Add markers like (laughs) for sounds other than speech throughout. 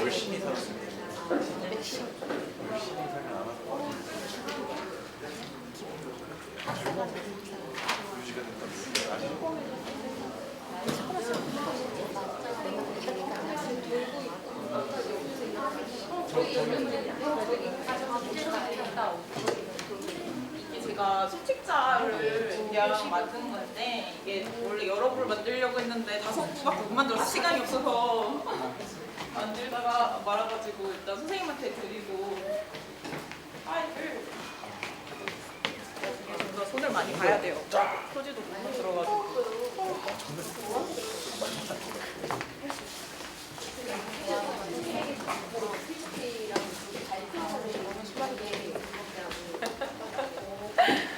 열심히 살았습니다. 열심히 살면 안 하고 유지가 됐다는 아니죠? 이게 제가 그냥 만든 건데 이게 원래 여러 부를 만들려고 했는데 다섯 부밖에 못 만들어서 시간이 없어서 (laughs) 만들다가 말아가지고 일단 선생님한테 드리고 파일을 좀 손을 많이 봐야 돼요. 표지도 너무 들어가지고.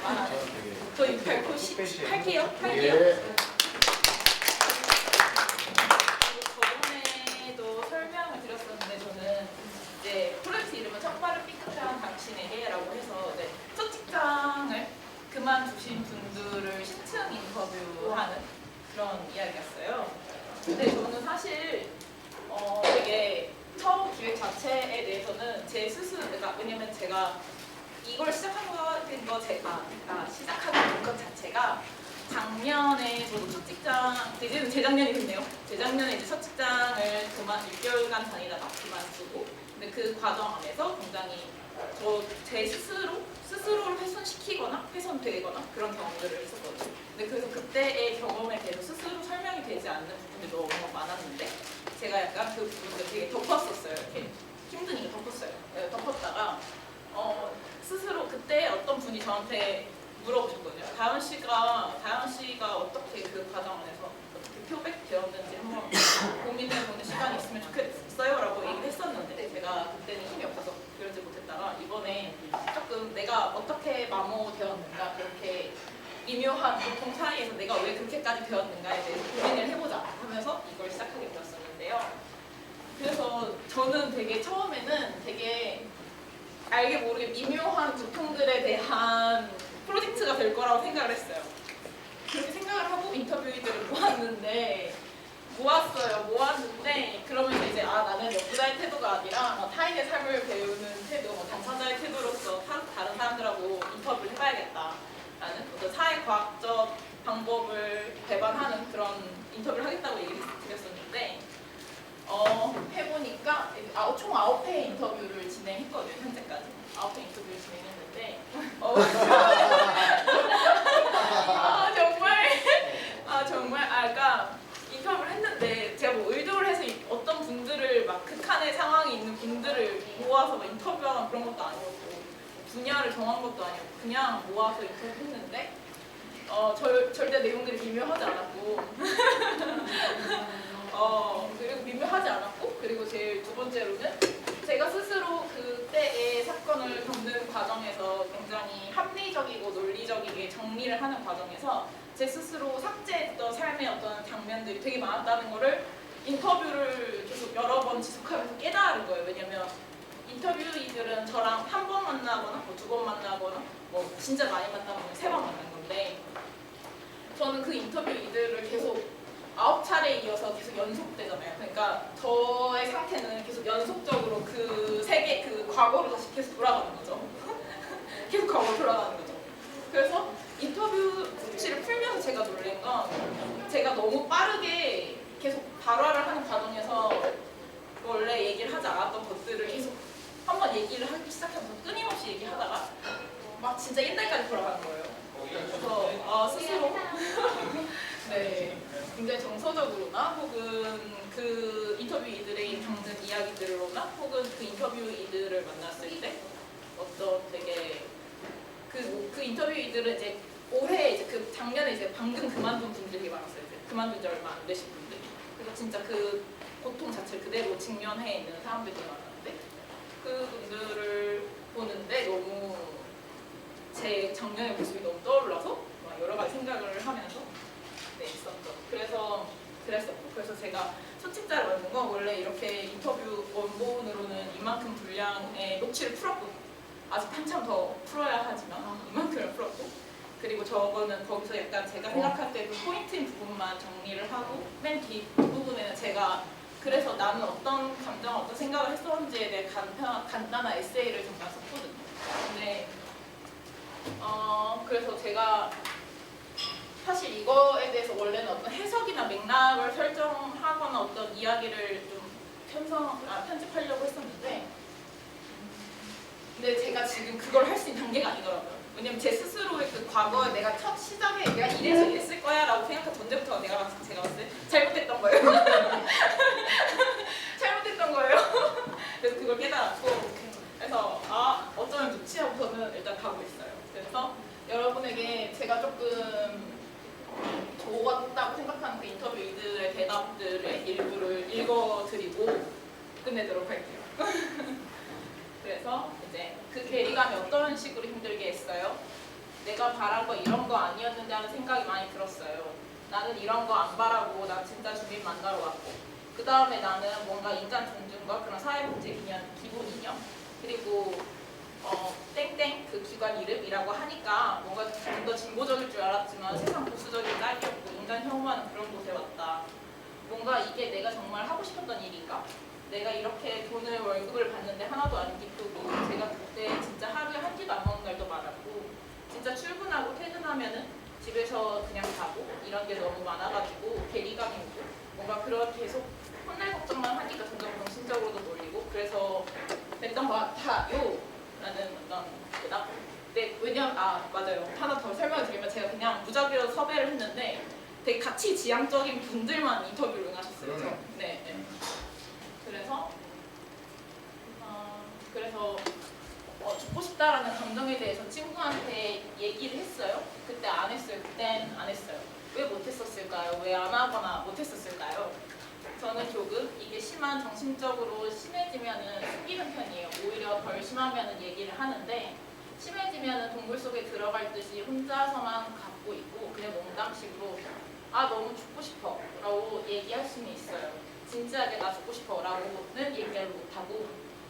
아, 저희 시, 할게요. 할게요. 저번에도 설명을 드렸었는데 저는 이제 프로젝트 이름은 첫발을 삐끗한 당신에게라고 해서 네, 첫 직장을 그만두신 분들을 신층 인터뷰하는 그런 이야기였어요. 근데 저는 사실 어, 되게 처음 기획 자체에 대해서는 제 스스로 그러니까 왜냐면 제가 이걸 시작한 거 제가 아, 시작하는 것 자체가 작년에 저도 첫 직장 이제는 재작년이 됐네요. 재작년에 이제 첫 직장을 그만 6개월간 다니다가 그만두고 근데 그 과정 안에서 굉장히 저 제 스스로 스스로를 훼손시키거나 훼손되거나 그런 경험들을 했었거든요. 근데 그래서 그때의 경험에 대해서 스스로 설명이 되지 않는 부분이 너무 많았는데 제가 약간 그 부분을 되게 덮었었어요. 이렇게 힘드니까 덮었어요. 네, 덮었다가 어, 스스로 그때 어떤 분이 저한테 물어보셨거든요. 다현 씨가 다현 씨가 어떻게 그 과정 안에서 어떻게 표백 되었는지 한번 고민해 보는 시간이 있으면 좋겠어요라고 얘기를 했었는데 제가 그때는 힘이 없어서 그러지 못했다가 이번에 조금 내가 어떻게 마모되었는가 그렇게 미묘한 고통 사이에서 내가 왜 그렇게까지 되었는가에 대해서 고민을 해보자 하면서 이걸 시작하게 되었었는데요. 그래서 저는 되게 처음에는 되게 알게 모르게 미묘한 고통들에 대한 프로젝트가 될 거라고 생각을 했어요. 그렇게 생각을 하고 인터뷰들을 모았는데 모았어요. 모았는데 그러면서 이제 아 나는 연구자의 태도가 아니라 뭐 타인의 삶을 배우는 태도, 뭐 당사자의 태도로서 타- 다른 사람들하고 인터뷰를 해봐야겠다라는 어떤 사회과학적 방법을 배반하는 그런 인터뷰를 하겠다고 얘기를 드렸었는데 어, 해보니까 아홉- 총 9회 인터뷰를 진행했거든요, 현재까지. 9회 인터뷰를 진행했는데, (laughs) 어, 아, 정말, 아, 정말, 아, 그러니까 인터뷰를 했는데, 제가 뭐 의도를 해서 이- 어떤 분들을 막 극한의 상황이 있는 분들을 모아서 막 인터뷰하는 그런 것도 아니었고, 분야를 정한 것도 아니었고, 그냥 모아서 인터뷰했는데, 어, 절, 절대 내용들이 미묘하지 않았고, (laughs) 어, 그리고 미묘하지 않았고, 그리고 제일 두 번째로는 제가 스스로 그 때의 사건을 겪는 과정에서 굉장히 합리적이고 논리적이게 정리를 하는 과정에서 제 스스로 삭제했던 삶의 어떤 장면들이 되게 많았다는 거를 인터뷰를 계속 여러 번 지속하면서 깨달은 거예요. 왜냐면 인터뷰이들은 저랑 한 번 만나거나 뭐 두 번 만나거나 뭐 진짜 많이 만나면 세 번 만난 건데 저는 그 인터뷰이들을 계속 아홉 차례에 이어서 계속 연속되잖아요. 그러니까 저의 상태는 계속 연속적으로 그 세계 그 과거로 다시 계속 돌아가는 거죠. (laughs) 계속 과거로 돌아가는 거죠. 그래서 인터뷰 수치를 풀면서 제가 놀란 건 제가 너무 빠르게 계속 발화를 하는 과정에서 원래 얘기를 하지 않았던 것들을 계속 한번 얘기를 하기 시작하면서 끊임없이 얘기하다가 막 진짜 옛날까지 돌아가는 거예요. 그래서 아, 스스로 (laughs) 네 굉장히 정서적으로나 혹은 그 인터뷰 이들의 겪는 이야기들로나 혹은 그 인터뷰 이들을 만났을 때 어떤 되게 그, 그 인터뷰 이들은 이제 올해 이제 그 작년에 이제 방금 그만둔 분들이 많았어요. 이제 그만둔 지 얼마 안 되신 분들이. 그래서 진짜 그 고통 자체를 그대로 직면해 있는 사람들이 많았는데 그분들을 보는데 너무 제 작년의 모습이 너무 떠올라서 막 여러 가지 생각을 하면서 네, 있었죠. 그래서 그랬었고 그래서 제가 소책자를 만든 건 원래 이렇게 인터뷰 원본으로는 이만큼 분량의 녹취를 풀었고 아직 한참 더 풀어야 하지만 이만큼을 풀었고 그리고 저거는 거기서 약간 제가 생각할 때 그 포인트인 부분만 정리를 하고 맨 뒷부분에는 제가 그래서 나는 어떤 감정, 어떤 생각을 했었는지에 대해 간편, 간단한 에세이를 잠깐 썼거든요. 근데 어 그래서 제가 사실 이거에 대해서 원래는 어떤 해석이나 맥락을 설정하거나 어떤 이야기를 좀 편성, 아, 편집하려고 했었는데 근데 제가 지금 그걸 할 수 있는 단계가 아니더라고요. 왜냐면 제 스스로의 그 과거에 내가 첫 시작에 내가 이래서 이랬을 거야 라고 생각한 전제부터 내가 제가 봤을 때 잘못했던 거예요. (laughs) 잘못했던 거예요. 그래서 그걸 깨달았고 그래서 아 어쩌면 좋지 하고서는 일단 가고 있어요. 그래서 여러분에게 제가 조금 좋았다고 생각하는 그 인터뷰들의 대답들의 일부를 읽어드리고 끝내도록 할게요. (laughs) 그래서 이제 그 괴리감이 어떤 식으로 힘들게 했어요? 내가 바란 거 이런 거 아니었는데 하는 생각이 많이 들었어요. 나는 이런 거 안 바라고 난 진짜 주민 만나러 왔고 그 다음에 나는 뭔가 인간 존중과 그런 사회복지 기념, 기본 이념 그리고 어, 땡땡 그 기관 이름이라고 하니까 뭔가 좀 더 진보적일 줄 알았지만 세상 보수적인 딸이었고 인간 혐오하는 그런 곳에 왔다. 뭔가 이게 내가 정말 하고 싶었던 일인가? 내가 이렇게 돈을 월급을 받는데 하나도 안 기쁘고 제가 그때 진짜 하루에 한 끼도 안 먹는 날도 많았고 진짜 출근하고 퇴근하면은 집에서 그냥 자고 이런 게 너무 많아가지고 괴리감이 오고 뭔가 계속 혼날 걱정만 하니까 점점 정신적으로도 몰리고 그래서 됐던 것 같아요 라는 어떤 대답 네, 왜냐면 아 맞아요 하나 더 설명을 드리면 제가 그냥 무작위로 섭외를 했는데 되게 가치 지향적인 분들만 인터뷰를 응하셨어요 저. 네, 네. 그래서 어, 그래서 어, 죽고 싶다라는 감정에 대해서 친구한테 얘기를 했어요. 그때 안 했어요. 그땐 안 했어요. 왜 못했었을까요? 왜 안 하거나 못했었을까요? 저는 조금 이게 심한 정신적으로 심해지면은 숨기는 편이에요. 오히려 덜 심하면은 얘기를 하는데 심해지면은 동굴 속에 들어갈 듯이 혼자서만 갖고 있고 그냥 농담식으로 아 너무 죽고 싶어 라고 얘기할 수는 있어요. 진지하게 나 죽고 싶어 라고는 얘기를 못하고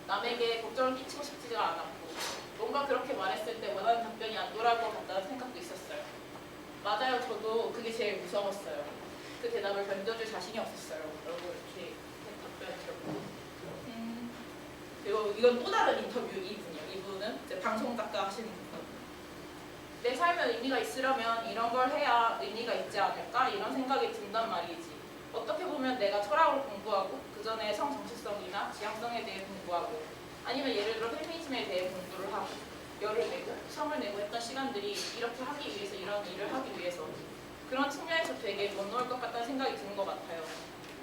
남에게 걱정을 끼치고 싶지가 않았고 뭔가 그렇게 말했을 때 원하는 답변이 안 돌아올 것 같다는 생각도 있었어요. 맞아요. 저도 그게 제일 무서웠어요. 그 대답을 던져줄 자신이 없었어요. 라고 이렇게 답변을 음, 그리고 이건 또 다른 인터뷰 이분이요. 이분은 이제 방송 작가 하시는 분. 내 삶에 의미가 있으려면 이런 걸 해야 의미가 있지 않을까 이런 생각이 든단 말이지. 어떻게 보면 내가 철학을 공부하고 그 전에 성 정체성이나 지향성에 대해 공부하고 아니면 예를 들어 페미니즘에 대해 공부를 하고 열을 내고 성을 내고 했던 시간들이 이렇게 하기 위해서 이런 일을 하기 위해서 그런 측면에서 되게 못 놓을 것 같다는 생각이 드는 것 같아요.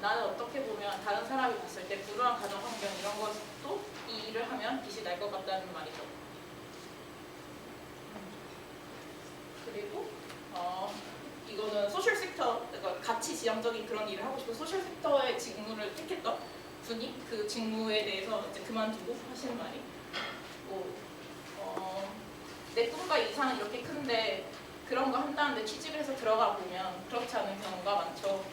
나는 어떻게 보면 다른 사람이 봤을 때 불우한 가정 환경 이런 것도 이 일을 하면 빛이 날 것 같다는 말이죠. 그리고 어, 이거는 소셜 섹터, 그러니까 가치 지향적인 그런 일을 하고 싶고 소셜 섹터의 직무를 택했던 분이 그 직무에 대해서 이제 그만두고 하시는 말이 뭐, 어, 내 꿈과 이상은 이렇게 큰데 그런 거 한다는데 취직을 해서 들어가 보면 그렇지 않은 경우가 많죠.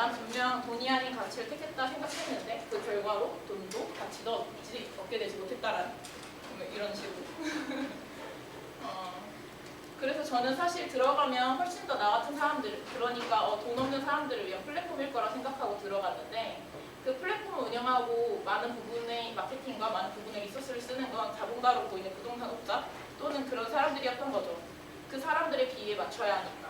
난 분명 돈이 아닌 가치를 택했다 생각했는데 그 결과로 돈도 가치도 얻게 되지 못했다라는 뭐 이런 식으로. (laughs) 어, 그래서 저는 사실 들어가면 훨씬 더 나 같은 사람들, 그러니까 어, 돈 없는 사람들을 위한 플랫폼일 거라 생각하고 들어갔는데 그 플랫폼을 운영하고 많은 부분의 마케팅과 많은 부분의 리소스를 쓰는 건 자본가로 보이는 부동산 업자 또는 그런 사람들이었던 거죠. 그 사람들의 비에 맞춰야 하니까.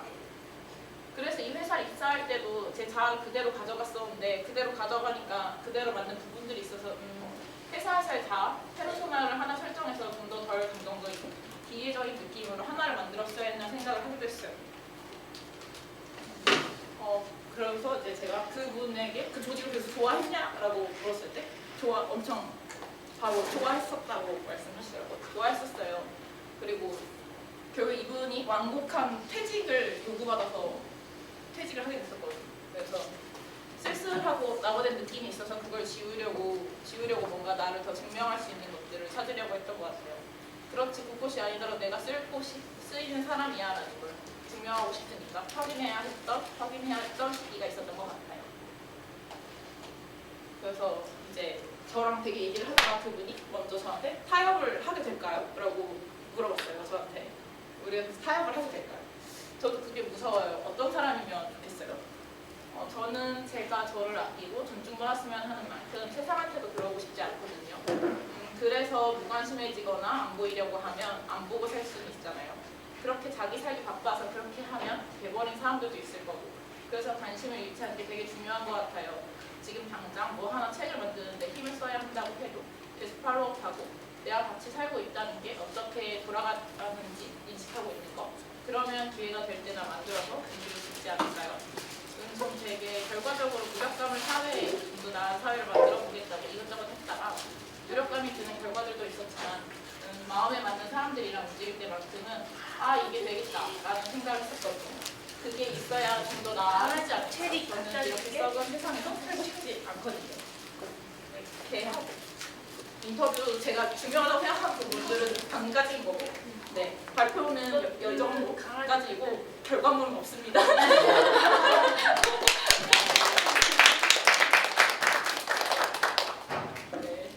그래서 이 회사를 입사할 때도 제 자아를 그대로 가져갔었는데 그대로 가져가니까 그대로 맞는 부분들이 있어서 음, 회사에서의 자아, 페르소나를 하나 설정해서 좀 더 덜 감정적이고 비애적인 느낌으로 하나를 만들었어야 했나 생각을 하기도 했어요. 어, 그래서 이제 제가 그분에게 그 조직을 그래서 좋아했냐라고 물었을 때 좋아 엄청 바로 좋아했었다고 말씀하시더라고요. 좋아했었어요. 그리고 결국 이분이 완곡한 퇴직을 요구받아서 폐지를 하게 됐었거든요. 그래서 쓸쓸하고 나고된 느낌이 있어서 그걸 지우려고 지우려고 뭔가 나를 더 증명할 수 있는 것들을 찾으려고 했던 것 같아요. 그렇지 곳곳이 아니더라도 내가 쓸 곳이 쓰이는 사람이야라는 걸 증명하고 싶으니까 확인해야 했던 확인해야 했던 시기가 있었던 것 같아요. 그래서 이제 저랑 되게 얘기를 하다가 그분이 먼저 저한테 타협을 하게 될까요? 라고 물어봤어요 저한테 우리가 타협을 하게 될까요? 저도 그게 무서워요. 어떤 사람이면 좋겠어요? 어, 저는 제가 저를 아끼고 존중받았으면 하는 만큼 세상한테도 그러고 싶지 않거든요. 음, 그래서 무관심해지거나 안 보이려고 하면 안 보고 살 수는 있잖아요. 그렇게 자기 살기 바빠서 그렇게 하면 돼버린 사람들도 있을 거고. 그래서 관심을 유치하는 게 되게 중요한 것 같아요. 지금 당장 뭐 하나 책을 만드는데 힘을 써야 한다고 해도 계속 팔로우하고 내가 같이 살고 있다는 게 어떻게 돌아가는지 인식하고 있는 거 그러면 기회가 될 때나 만들어서 움직일 수 있지 않을까요? 음, 좀 되게 결과적으로 무력감을 사회에 좀더 나은 사회를 만들어 보겠다고 이것저것 했다가 무력감이 드는 결과들도 있었지만 음, 마음에 맞는 사람들이랑 움직일 때만큼은 아 이게 되겠다 라는 생각을 했었거든요. 그게 있어야 좀 더 나아지지 않을까 체리 저는 이렇게. 썩은 세상에서 살고 싶지 않거든요. 이렇게 하고 인터뷰 제가 중요하다고 생각하는 부분들은 반가지인 거고 네 발표는 여- 여정까지고 결과물은 없습니다. 네.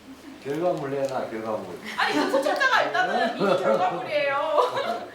결과물 내놔 결과물 아니 그 소책자가 일단은 이미 결과물이에요. (laughs)